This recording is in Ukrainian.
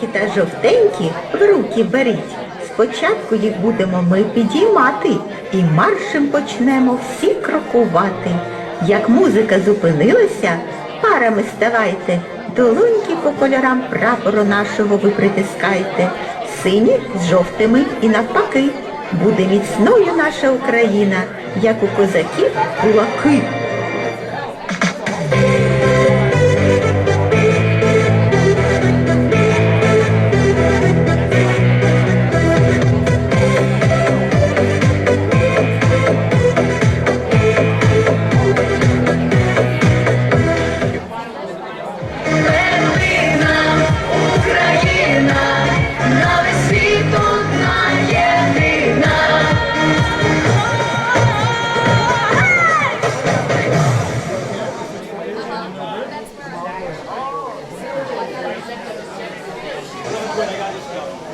Ті та жовтенькі в руки беріть. Спочатку їх будемо ми підіймати і маршем почнемо всі крокувати. Як музика зупинилася, парами ставайте, долоньки по кольорам прапору нашого ви притискайте, сині з жовтими і навпаки. Буде міцною наша Україна, як у козаків кулаки. Obrigado.